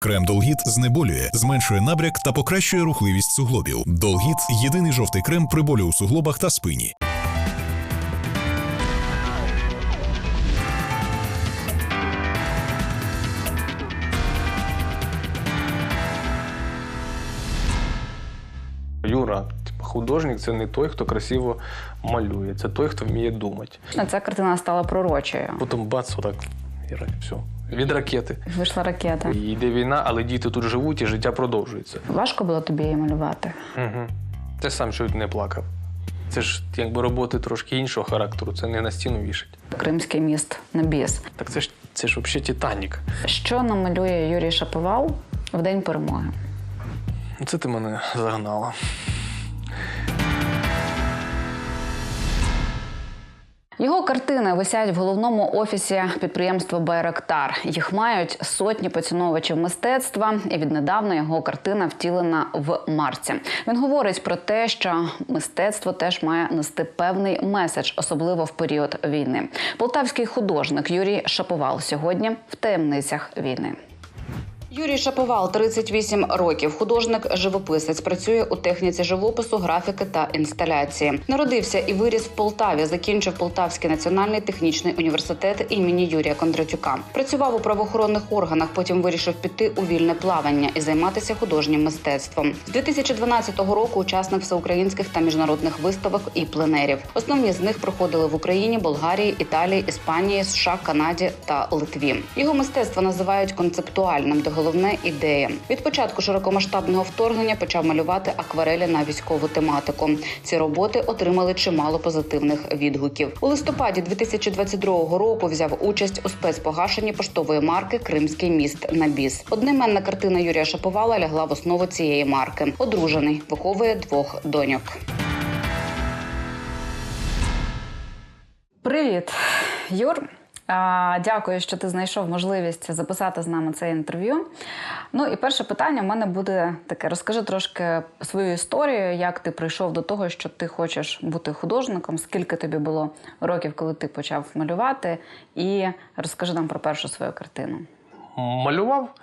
Крем Долгіт знеболює, зменшує набряк та покращує рухливість суглобів. Долгіт єдиний жовтий крем при болю у суглобах та спині. Юра, художник це не той, хто красиво малює, це той, хто вміє думати. А Ця картина стала пророчою. Потім бац, отак, і все. Від ракети. Вийшла ракета. І йде війна, але діти тут живуть і життя продовжується. Важко було тобі її малювати. Угу. Ти сам чуть не плакав. Це ж якби роботи трошки іншого характеру, це не на стіну вішать. Кримський міст на біс. Так це ж це ж взагалі Титанік. Що намалює Юрій Шаповал в день перемоги? Це ти мене загнала. Його картини висять в головному офісі підприємства Байрактар. Їх мають сотні поціновувачів мистецтва, і віднедавна його картина втілена в марці. Він говорить про те, що мистецтво теж має нести певний меседж, особливо в період війни. Полтавський художник Юрій Шаповал сьогодні в таємницях війни. Юрій Шаповал, 38 років, художник-живописець, працює у техніці живопису, графіки та інсталяції. Народився і виріс в Полтаві. Закінчив Полтавський національний технічний університет імені Юрія Кондратюка. Працював у правоохоронних органах. Потім вирішив піти у вільне плавання і займатися художнім мистецтвом. З 2012 року учасник всеукраїнських та міжнародних виставок і пленерів. Основні з них проходили в Україні, Болгарії, Італії, Іспанії, США, Канаді та Литві. Його мистецтво називають концептуальним, де головне ідея. Від початку широкомасштабного вторгнення почав малювати акварелі на військову тематику. Ці роботи отримали чимало позитивних відгуків. У листопаді 2022 року взяв участь у спецпогашенні поштової марки Кримський міст на біс. Одноіменна картина Юрія Шаповала лягла в основу цієї марки. Одружений, виховує двох доньок. Привіт, Юр. Дякую, що ти знайшов можливість записати з нами це інтерв'ю. Ну і перше питання в мене буде таке: розкажи трошки свою історію, як ти прийшов до того, що ти хочеш бути художником, скільки тобі було років, коли ти почав малювати, і розкажи нам про першу свою картину. Малював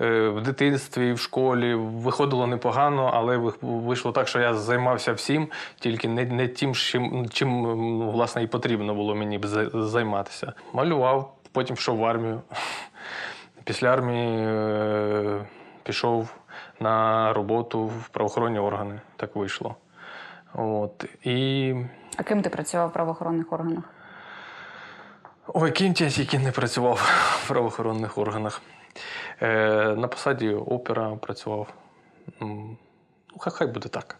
е, в дитинстві, в школі, виходило непогано, але вийшло так, що я займався всім, тільки не, не тим, чим, чим ну, власне і потрібно було мені займатися. Малював, потім пішов в армію. Після армії е, пішов на роботу в правоохоронні органи. Так вийшло. От. І А ким ти працював в правоохоронних органах? Ой, кінь який не працював в правоохоронних органах. Е, на посаді опера працював. Ну, хай, хай буде так.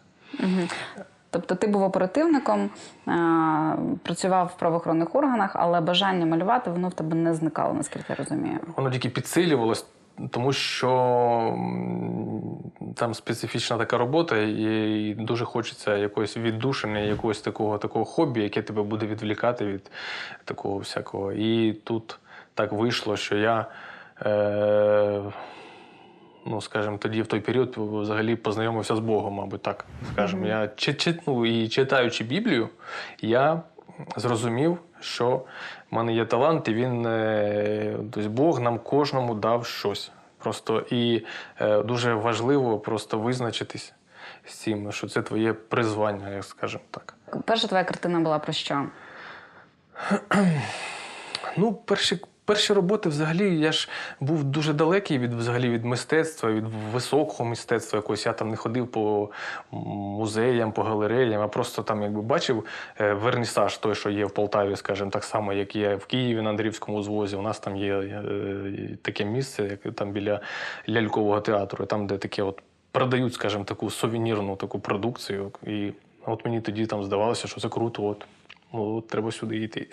Тобто ти був оперативником, а, працював в правоохоронних органах, але бажання малювати воно в тебе не зникало, наскільки я розумію. Воно тільки підсилювалось, тому що там специфічна така робота, і дуже хочеться якоїсь віддушини, якогось такого, такого хобі, яке тебе буде відвлікати від такого всякого. І тут так вийшло, що я. Е- ну, скажімо, тоді в той період взагалі познайомився з Богом, мабуть, так скажемо. Я чи, чи, ну, і читаючи Біблію, я зрозумів, що в мене є талант, і він е, тобто Бог нам кожному дав щось. Просто і е, дуже важливо просто визначитись з цим, що це твоє призвання, як скажемо так. Перша твоя картина була про що? Ну, перші, перші роботи взагалі я ж був дуже далекий від взагалі від мистецтва, від високого мистецтва якогось. Я там не ходив по музеям, по галереям, а просто там якби бачив е, вернісаж, той, що є в Полтаві, скажімо, так само, як є в Києві на Андрівському звозі. У нас там є е, таке місце, як там біля лялькового театру, там, де таке от продають, скажімо, таку сувенірну таку продукцію. І от мені тоді там здавалося, що це круто. От. Ну, треба сюди йти.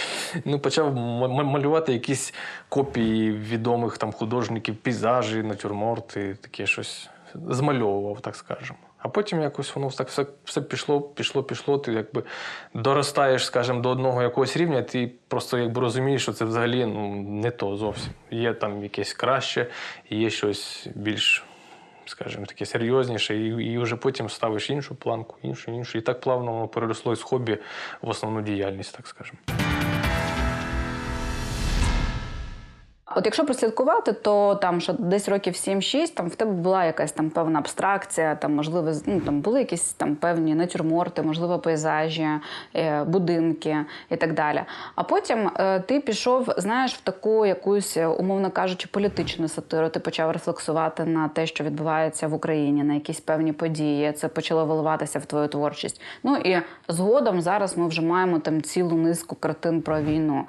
ну, почав малювати якісь копії відомих там художників, пейзажі, натюрморти, таке щось змальовував, так скажемо. А потім якось воно так все, все пішло, пішло, пішло. Ти якби доростаєш, скажімо, до одного якогось рівня, ти просто якби розумієш, що це взагалі ну, не то зовсім. Є там якесь краще, є щось більш скажімо, таке серйозніше, і, і вже потім ставиш іншу планку, іншу, іншу. І так плавно воно переросло з хобі в основну діяльність, так скажемо. От якщо прослідкувати, то там що десь років 7-6, там в тебе була якась там певна абстракція, там можливо, ну, там були якісь там певні натюрморти, можливо, пейзажі, е, будинки і так далі. А потім е, ти пішов, знаєш, в таку якусь, е, умовно кажучи, політичну сатиру. Ти почав рефлексувати на те, що відбувається в Україні, на якісь певні події. Це почало виливатися в твою творчість. Ну і згодом зараз ми вже маємо там цілу низку картин про війну.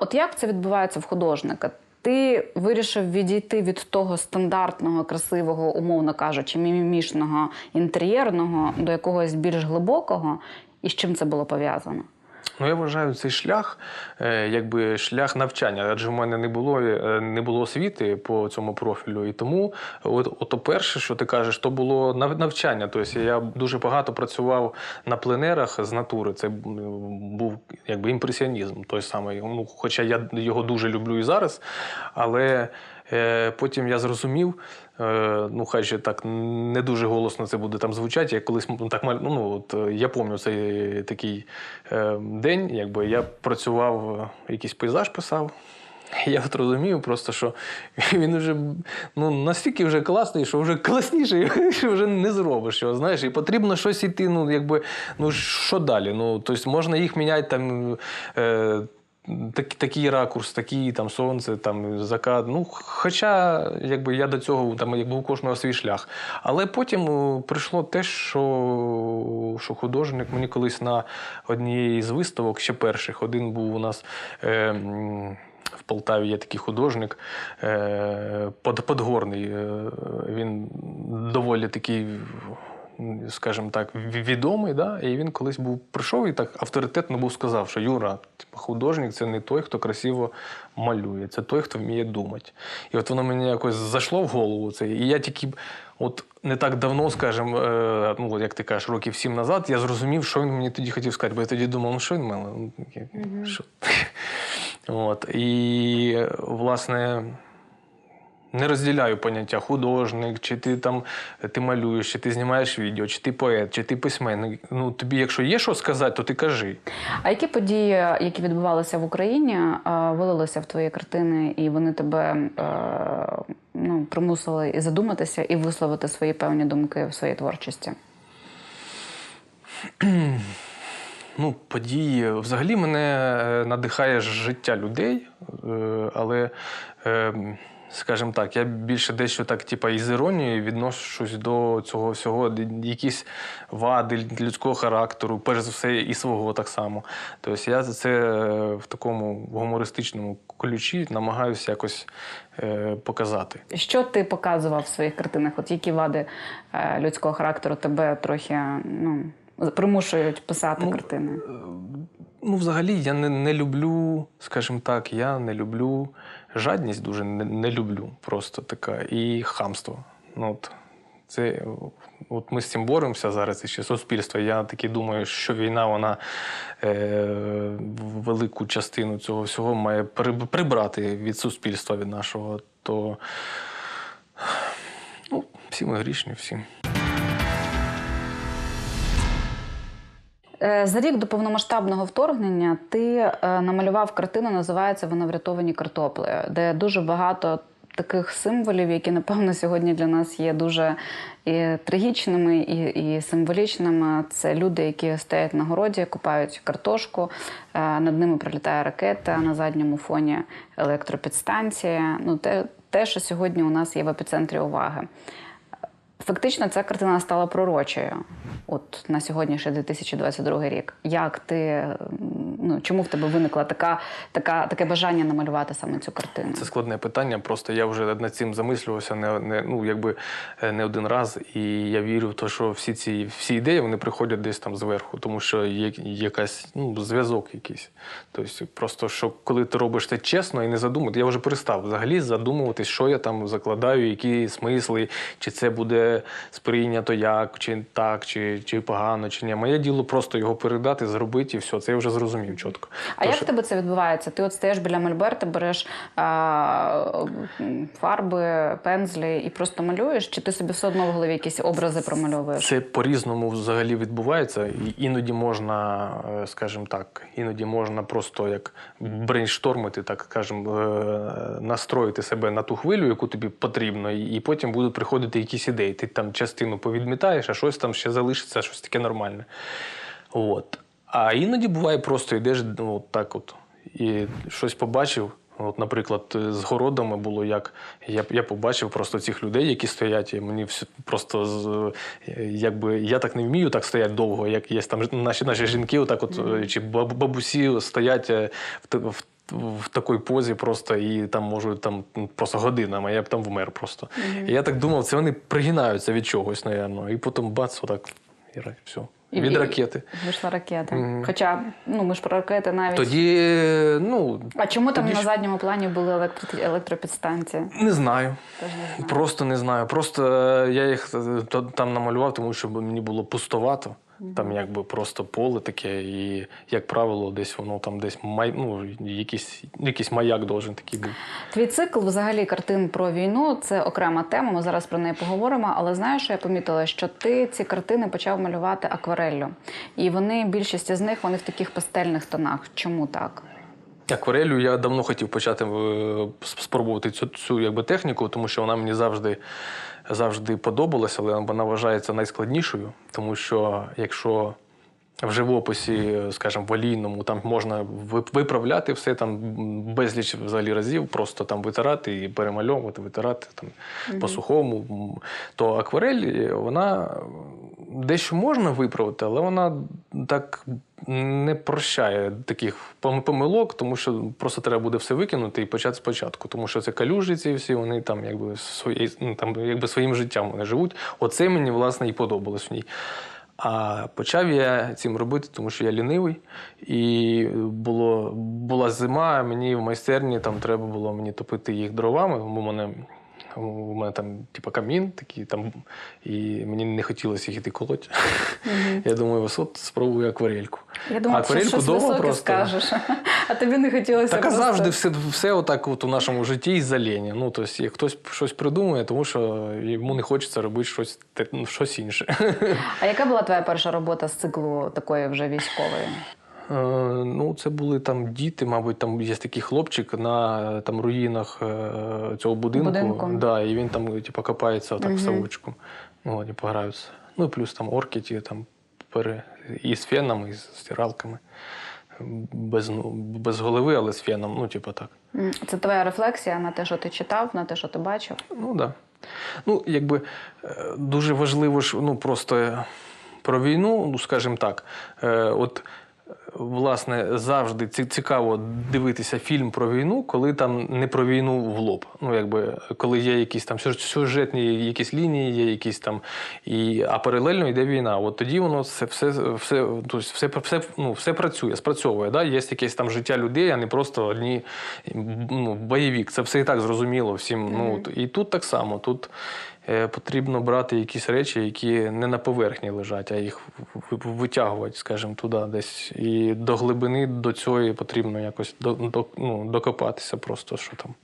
От як це відбувається в художника? Ти вирішив відійти від того стандартного, красивого, умовно кажучи, мімімішного інтер'єрного до якогось більш глибокого, і з чим це було пов'язано? Ну, я вважаю цей шлях, е, якби шлях навчання, адже в мене не було, е, не було освіти по цьому профілю. І тому, от, ото перше, що ти кажеш, то було навчання. Тобто я дуже багато працював на пленерах з натури. Це був якби імпресіонізм той самий. Ну, хоча я його дуже люблю і зараз, але е, потім я зрозумів. Е, ну, хай ще так не дуже голосно це буде там звучати. Я колись м, так маль- ну, от, е, я пам'ятаю цей такий е, день, якби я працював, якийсь пейзаж писав. Я от розумію просто, що він вже ну, настільки вже класний, що вже класніше що вже не зробиш його, знаєш, і потрібно щось іти, ну, якби, ну, що далі? Ну, тобто можна їх міняти там. Так, такий ракурс, такий там сонце, там закат. Ну, хоча якби я до цього там якби у кожного свій шлях. Але потім е, прийшло те, що, що художник мені колись на одній з виставок, ще перших, один був у нас. Е, в Полтаві є такий художник е, Подгорний. Е, Він доволі такий, скажімо так, відомий. Да? І він колись був прийшов і так авторитетно був сказав, що Юра, типу, художник це не той, хто красиво малює, це той, хто вміє думати. І от воно мені якось зайшло в голову це. І я тільки от не так давно, скажімо, е, ну, як ти кажеш, років сім назад, я зрозумів, що він мені тоді хотів сказати. Бо я тоді думав, ну що він мене? Ну, що? От. І, власне, не розділяю поняття художник, чи ти там ти малюєш, чи ти знімаєш відео, чи ти поет, чи ти письменник. Ну, тобі, якщо є що сказати, то ти кажи. А які події, які відбувалися в Україні, е, вилилися в твої картини, і вони тебе е, ну, примусили і задуматися, і висловити свої певні думки в своїй творчості? Ну, події. Взагалі мене е, надихає життя людей, але, скажімо так, я більше дещо так, типа, із іронією відношусь до цього всього, якісь вади людського характеру, перш за все, і свого так само. Тобто я це е, в такому гумористичному ключі намагаюся якось е, показати. Що ти показував в своїх картинах? От які вади е, людського характеру тебе трохи ну, примушують писати Ну, картини? Ну, взагалі, я не, не люблю, скажімо так, я не люблю жадність дуже не, не люблю просто така. І хамство. Ну, от, це, от ми з цим боремося зараз, і ще суспільство. Я таки думаю, що війна, вона е, велику частину цього всього має прибрати від суспільства, від нашого. То ну, всі ми грішні, всі. За рік до повномасштабного вторгнення ти е, намалював картину, називається Вона врятовані картопли, де дуже багато таких символів, які, напевно, сьогодні для нас є дуже і трагічними, і, і символічними. Це люди, які стоять на городі, купають картошку, е, над ними прилітає ракета, на задньому фоні електропідстанція. Ну, те, те, що сьогодні у нас є в епіцентрі уваги. Фактично, ця картина стала пророчою. От на сьогоднішній 2022 рік. Як ти ну чому в тебе виникла така, така таке бажання намалювати саме цю картину? Це складне питання. Просто я вже над цим замислювався не, не, ну, якби, е, не один раз. І я вірю в те, що всі ці всі ідеї вони приходять десь там зверху, тому що є якась ну, зв'язок якийсь. Тобто, просто що коли ти робиш це чесно і не задумувати, я вже перестав взагалі задумуватись, що я там закладаю, які смисли, чи це буде сприйнято як, чи так, чи, чи погано, чи ні. Моє діло просто його передати, зробити і все. Це я вже зрозумів чітко. А як в тебе це відбувається? Ти от стаєш біля мольберта, береш а, фарби, пензлі і просто малюєш, чи ти собі все одно в голові якісь образи промальовуєш? Це по-різному взагалі відбувається. І іноді можна, е, скажімо так, іноді можна просто як брейнштормити, так скажемо, е, настроїти себе на ту хвилю, яку тобі потрібно, і потім будуть приходити якісь ідеї. Ти там частину повідмітаєш, а щось там ще залишиться, щось таке нормальне. От. А іноді буває, просто йдеш ну, так от, і щось побачив. От, наприклад, з городами було як я, я побачив просто цих людей, які стоять, і мені все просто з якби я так не вмію так стояти довго, як є там наші наші жінки, отак от чи бабусі стоять е, в, в, в такій позі просто і там можуть там просто годинами, я б там вмер просто. І я так думав, це вони пригинаються від чогось, напевно. І потім бац, отак, і все. І- Від і- ракети. Вийшла ракета. Мгм. Хоча ну ми ж про ракети навіть. Тоді, ну, А чому там тоді на задньому плані були електро... електропідстанції? не знаю. Не знаю. Просто не знаю. Просто е, я їх е, там намалював, тому що мені було пустовато. Там якби просто поле таке, і, як правило, десь воно там десь май, ну, якийсь, якийсь маяк должен такий бути. Твій цикл, взагалі, картин про війну це окрема тема. Ми зараз про неї поговоримо. Але знаєш, що я помітила, що ти ці картини почав малювати аквареллю, і вони більшість з них вони в таких пастельних тонах. Чому так? Акварелью я давно хотів почати е, спробувати цю, цю якби, техніку, тому що вона мені завжди, завжди подобалася, але вона вважається найскладнішою, тому що якщо в живописі, скажімо, в олійному, там можна виправляти все там безліч взагалі разів, просто там витирати і перемальовувати, витирати там по-сухому. То акварель, вона дещо можна виправити, але вона так не прощає таких помилок, тому що просто треба буде все викинути і почати спочатку. Тому що це калюжі ці всі, вони там якби свої, ну, там, якби своїм життям вони живуть. Оце мені власне і подобалось в ній. А почав я цим робити, тому що я лінивий. І було, була зима, мені в майстерні там треба було мені топити їх дровами. У мене, у мене там типу, камін такий, там, і мені не хотілося їх іти колоть. Я думаю, ось от спробую акварельку. Я думала, що акварельку щось просто. скажеш, а тобі не хотілося Так просто... завжди все, все отак от у нашому житті із-за. Ну, тобто, як хтось щось придумує, тому що йому не хочеться робити щось, ну, щось інше. А яка була твоя перша робота з циклу такої вже військової? Е, Ну, це були там діти, мабуть, там є такий хлопчик на там, руїнах е, цього будинку. Будинку. Да, і він там типу, копається отак в совочку. Ну, вони пограються. Ну, плюс там орки ті там пере... і з фенами, і з стиралками. Без, ну, без голови, але з феном, ну, типу так. Це твоя рефлексія на те, що ти читав, на те, що ти бачив? Ну так. Да. Ну, якби е, дуже важливо ж, ну просто про війну, ну скажімо так, от. Власне, завжди ці- цікаво дивитися фільм про війну, коли там не про війну в лоб. Ну, якби коли є якісь там сюжетні якісь лінії, є якісь там, і, а паралельно йде війна. От тоді воно все, все, все, тобто все, все, ну, все працює, спрацьовує. Да? Є якесь там життя людей, а не просто одні ну, бойовік. Це все і так зрозуміло всім. Ну, і тут так само. Тут потрібно брати якісь речі, які не на поверхні лежать, а їх витягувати, скажімо, туди десь. І до глибини до цього потрібно якось до, до, ну, докопатися просто, що там.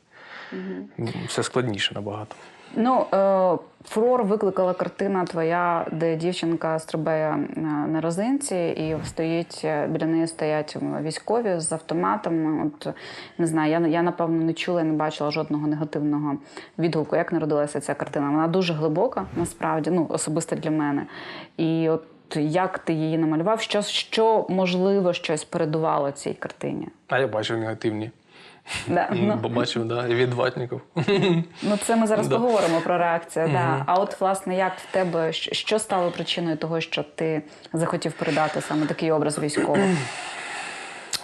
Все складніше набагато. Ну, е, фурор викликала картина твоя, де дівчинка стрибає е, на розинці, і стоїть е, біля неї стоять військові з автоматами. От не знаю, я, я напевно не чула не бачила жодного негативного відгуку. Як народилася ця картина? Вона дуже глибока, насправді, ну особисто для мене. І от як ти її намалював? Що, що можливо щось передувало цій картині? А я бачив негативні. Да, ну. Побачив, да, і від ватників. Ну, це ми зараз Да. поговоримо про реакцію. Да. А от, власне, як в тебе що стало причиною того, що ти захотів передати саме такий образ військових?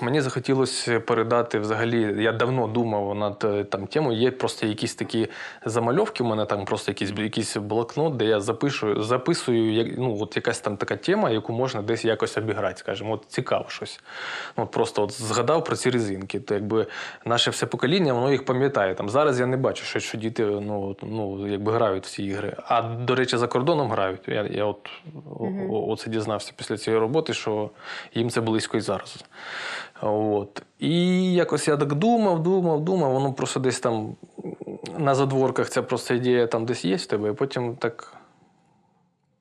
Мені захотілося передати взагалі. Я давно думав над е, там темою. Є просто якісь такі замальовки. У мене там просто якийсь, якийсь блокнот, де я запишу, записую як, ну, от якась там така тема, яку можна десь якось обіграти. Скажімо, от цікаво щось. Ну, от просто от згадав про ці резинки. То якби наше все покоління, воно їх пам'ятає. Там зараз я не бачу, що, що діти ну, ну, якби грають в ці ігри. А до речі, за кордоном грають. Я, я от о- оце дізнався після цієї роботи, що їм це близько і зараз. От. І якось я так думав, думав, думав, воно просто десь там на задворках ця просто ідея там десь є в тебе, і потім так.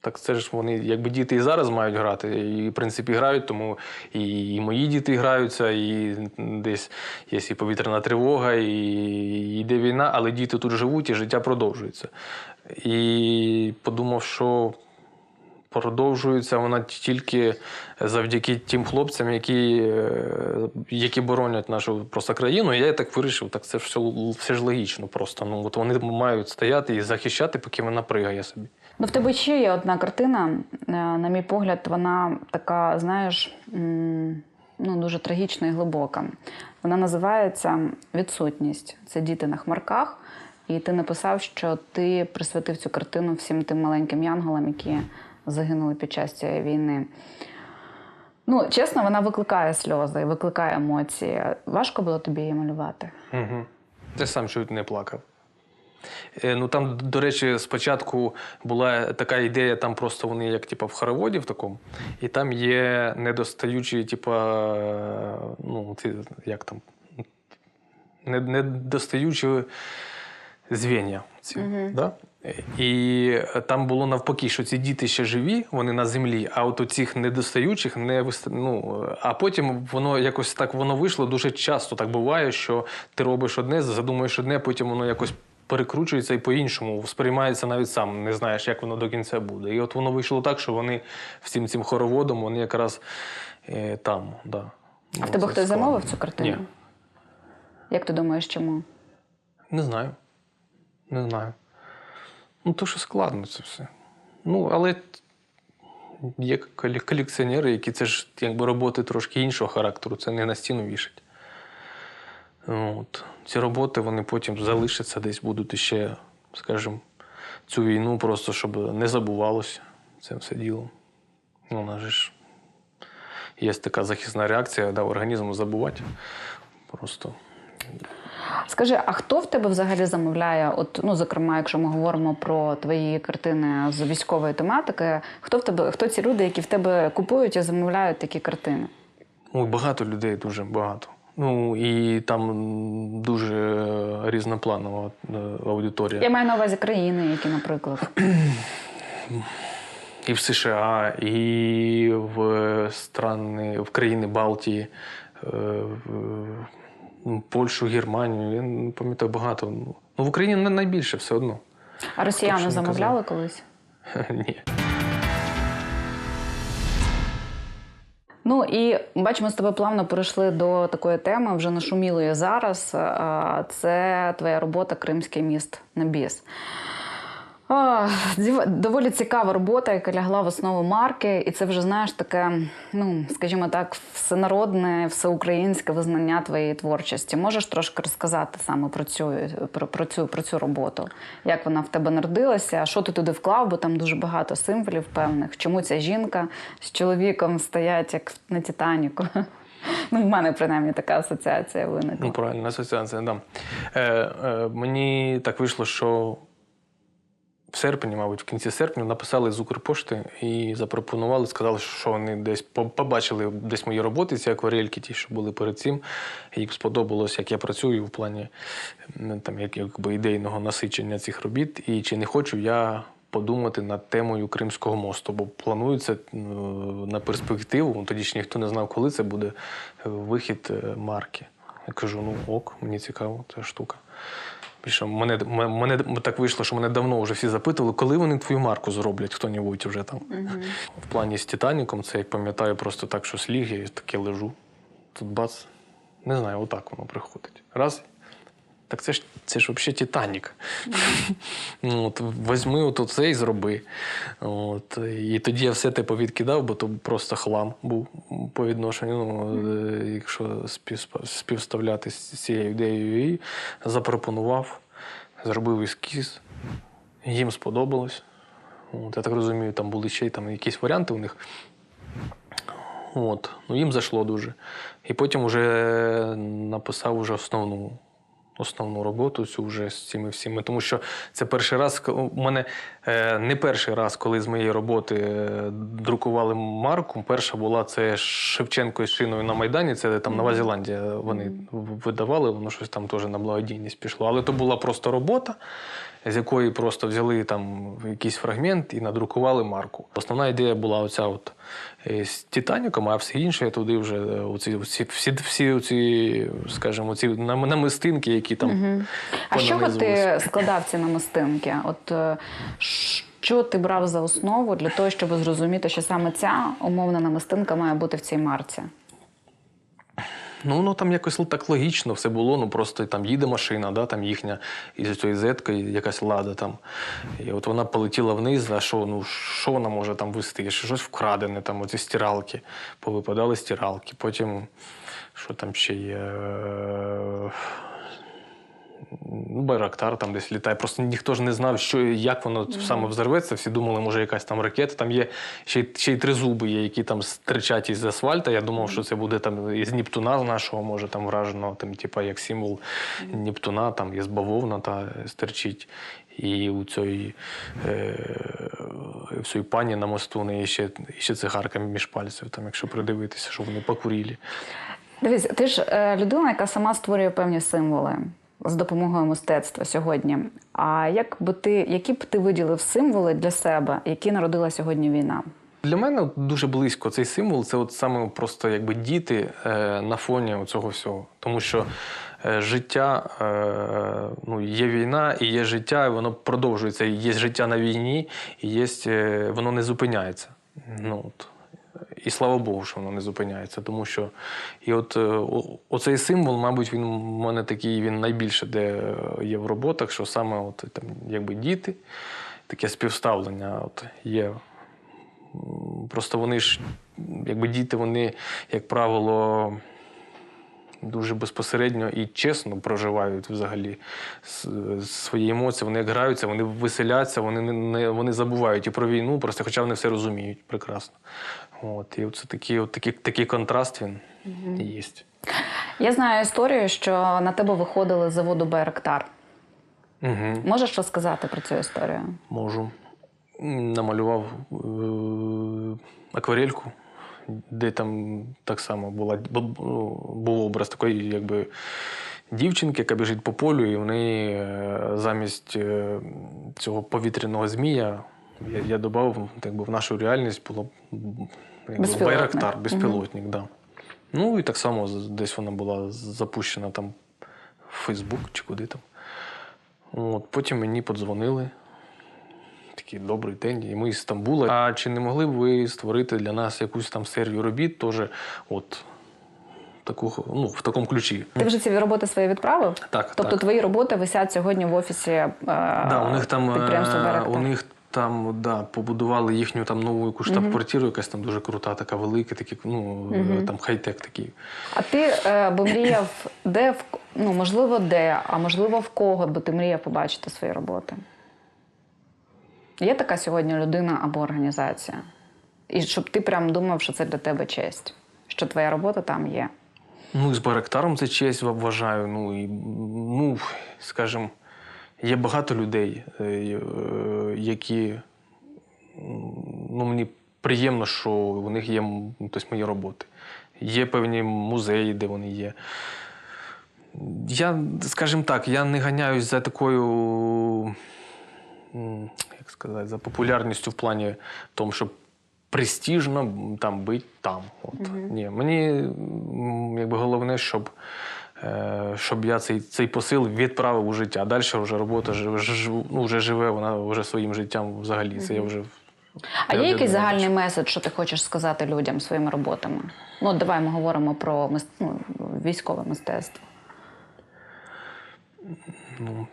Так це ж вони, якби діти і зараз мають грати, і в принципі грають, тому і, і мої діти граються, і десь є і повітряна тривога, і йде війна, але діти тут живуть і життя продовжується. І подумав, що продовжується вона тільки завдяки тим хлопцям, які, е, які боронять нашу просто країну. І я так вирішив, так це все, все ж логічно просто. Ну, от вони мають стояти і захищати, поки вона пригає собі. Ну, в тебе ще є одна картина. е, На мій погляд, вона така, знаєш, ну, дуже трагічна і глибока. Вона називається Відсутність. Це діти на хмарках. І ти написав, що ти присвятив цю картину всім тим маленьким янголам, які загинули під час цієї війни. Ну, чесно, вона викликає сльози, викликає емоції. Важко було тобі її малювати? Угу. Ти сам чуть не плакав. Е, Ну там, до речі, спочатку була така ідея, там просто вони як типу, в хороводі в такому, і там є недостаючі, типу, ну, ці, як там, недостаючі звіння. Ці, да? І там було навпаки, що ці діти ще живі, вони на землі, а от у цих недостаючих не вист... ну, а потім воно якось так воно вийшло. Дуже часто так буває, що ти робиш одне, задумуєш одне, потім воно якось перекручується і по-іншому сприймається навіть сам, не знаєш, як воно до кінця буде. І от воно вийшло так, що вони всім цим хороводом, вони якраз е, там. Да. А в тебе хтось замовив цю картину? Ні. Як ти думаєш, чому? Не знаю. Не знаю. Ну, то що складно це все. Ну, але є колекціонери, які це ж якби роботи трошки іншого характеру, це не на стіну вішать. От. Ці роботи вони потім залишаться, десь будуть іще, скажімо, цю війну, просто щоб не забувалося це все діло. Ну, вона же ж є така захисна реакція да, організму забувати. Просто Скажи, а хто в тебе взагалі замовляє? От, ну, зокрема, якщо ми говоримо про твої картини з військової тематики, хто в тебе, хто ці люди, які в тебе купують і замовляють такі картини? Ой, багато людей, дуже багато. Ну і там дуже е, різнопланова е, аудиторія. Я маю на увазі країни, які, наприклад. І в США, і в страни, в країни Балтії, е, в Польщу, Германію. Я не пам'ятаю багато. Ну, в Україні не найбільше все одно. А росіяни Точно замовляли колись? Ні. Ну і бачимо, з тобою плавно перейшли до такої теми, вже нашумілої зараз. Це твоя робота Кримський міст на біс. Дів- Доволі цікава робота, яка лягла в основу марки, і це вже знаєш таке, ну скажімо так, всенародне, всеукраїнське визнання твоєї творчості. Можеш трошки розказати саме про цю про, про цю про цю роботу? Як вона в тебе народилася? Що ти туди вклав? Бо там дуже багато символів певних. Чому ця жінка з чоловіком стоять як на Титаніку? Ну, в мене принаймні така асоціація виникла. Ну, правильно, асоціація, да. Е, е, мені так вийшло, що в серпні, мабуть, в кінці серпня написали з Укрпошти і запропонували, сказали, що вони десь побачили десь мої роботи, ці акварельки, ті, що були перед цим. Їм сподобалось, як я працюю в плані там, як, якби, ідейного насичення цих робіт. І чи не хочу я подумати над темою Кримського мосту, бо планується е, на перспективу, ну, тоді ж ніхто не знав, коли це буде е, вихід е, марки. Я кажу, ну ок, мені цікаво, ця штука. Більше мене, мене так вийшло, що мене давно вже всі запитували, коли вони твою марку зроблять, хто-небудь вже там. В плані з Титаніком, це як пам'ятаю, просто так, що сліг, я таке лежу. Тут бац. Не знаю, отак воно приходить. Раз. Так це ж це ж взагалі Титанік. Ну, От, возьми от оце і зроби. От, і тоді я все те повідкидав, бо то просто хлам був по відношенню, ну, е, якщо співставляти з цією ідеєю, і запропонував, зробив ескіз. Їм сподобалось. От, я так розумію, там були ще й там якісь варіанти у них. От, ну їм зайшло дуже. І потім вже написав уже основну, основну роботу цю вже з цими всіми. Тому що це перший раз, у мене е, не перший раз, коли з моєї роботи е, друкували марку. Перша була це Шевченко із шиною на Майдані. Це там Нова Зеландія вони видавали, воно щось там теж на благодійність пішло. Але то була просто робота, з якої просто взяли там якийсь фрагмент і надрукували марку. Основна ідея була оця от е, з Титаніком, а все інше я туди вже е, оці, оці, всі, всі оці, скажімо, ці намистинки, які там. А з чого ти складав ці намистинки? От е, що ти брав за основу для того, щоб зрозуміти, що саме ця умовна намистинка має бути в цій марці? Ну, воно там якось так логічно все було. Ну просто там їде машина, да, там їхня із цією зеткою, якась лада там. І от вона полетіла вниз, а що, ну, що вона може там вести? Щось вкрадене, там оці стиралки, повипадали стиралки. Потім, що там ще є. Ну, Байрактар там десь літає. Просто ніхто ж не знав, що як воно саме взорветься. Всі думали, може, якась там ракета. Там є ще, й- ще й три зуби є, які там стирчать із асфальта. Я думав, що це буде там із Нептуна нашого, може, там враженого, там, типа, як символ Нептуна, там із бавовна та стирчить. І у цієї, е, цій пані на мосту у неї ще, ще цигарка між пальців, там, якщо придивитися, що вони покурілі. Дивись, ти ж е, людина, яка сама створює певні символи з допомогою мистецтва сьогодні. А як би ти, які б ти виділив символи для себе, які народила сьогодні війна? Для мене дуже близько цей символ це от саме просто якби діти е, на фоні цього всього. Тому що е, життя, е, ну, є війна і є життя, і воно продовжується. Є життя на війні, і є, воно не зупиняється. Ну, от. І слава Богу, що воно не зупиняється. Тому що і от е, оцей символ, мабуть, він у мене такий він найбільше де е, є в роботах, що саме от, там, якби діти, таке співставлення от, є Просто вони ж, якби діти, вони, як правило, дуже безпосередньо і чесно проживають взагалі свої емоції. Вони як граються, вони веселяться, вони не вони забувають і про війну, просто хоча вони все розуміють прекрасно. От, і це такий, от, такий, такий контраст він є. Я знаю історію, що на тебе виходили з заводу Байрактар. Угу. Можеш розказати про цю історію? Можу. Намалював е, акварельку, де там так само була, бу- був образ такої, якби. Дівчинки, яка біжить по полю, і вони е, замість е, цього повітряного змія я, я додав, якби в нашу реальність було якби, байрактар, безпілотник, да. Ну і так само десь вона була запущена там в Фейсбук чи куди там. От, потім мені подзвонили. Такий добрий день, і ми з Стамбула. А чи не могли б ви створити для нас якусь там серію робіт, теж от таку, ну, в такому ключі? Ти вже ці роботи свої відправив? Так, Тобто так. твої роботи висять сьогодні в офісі е, Да, у них там, підприємства е, у них там да, побудували їхню там нову якусь штаб-квартиру, якась там дуже крута, така велика, такі, ну, е, там хай-тек такий. А ти е, би мріяв, де в ну можливо, де, а можливо, в кого би ти мріяв побачити свої роботи? Є така сьогодні людина або організація? І щоб ти прям думав, що це для тебе честь, що твоя робота там є. Ну, і з Байрактаром це честь вважаю. Ну, і, ну, скажімо, є багато людей, е, е, які ну, мені приємно, що у них є м, тобто, мої роботи. Є певні музеї, де вони є. Я, скажімо так, я не ганяюсь за такою, як сказати, за популярністю в плані тому, щоб престижно там бути там. От. Ні, мені якби головне, щоб, щоб я цей, цей посил відправив у життя. Далі вже робота ну, вже живе, вона вже своїм життям взагалі. Це я вже. А я є якийсь загальний меседж, що ти хочеш сказати людям своїми роботами? Ну, от давай ми говоримо про мист... ну, військове мистецтво. Ну,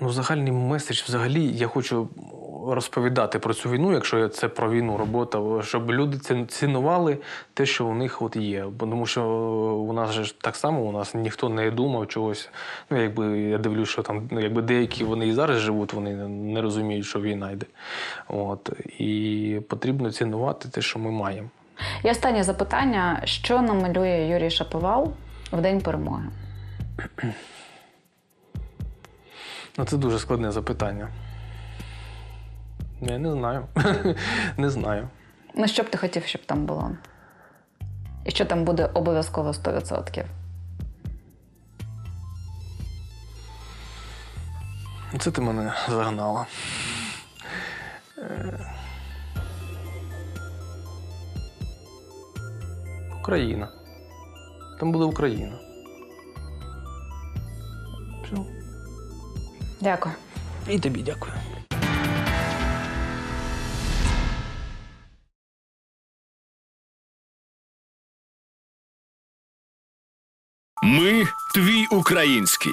ну, загальний меседж взагалі я хочу розповідати про цю війну, якщо я- це про війну, робота, щоб люди цінували те, що у них от є. Тому що у нас же так само у нас ніхто не думав чогось. Ну, якби я дивлюсь, що там ну, якби деякі вони і зараз живуть, вони не розуміють, що війна йде. От. І потрібно цінувати те, що ми маємо. І останнє запитання: що намалює Юрій Шаповал в день перемоги? Ну, це дуже складне запитання. Я не знаю. не знаю. Ну, що б ти хотів, щоб там було? І що там буде обов'язково 100%? Це ти мене загнала. Е, Україна. Там буде Україна. Все. Дякую. І тобі дякую. Ми твій український.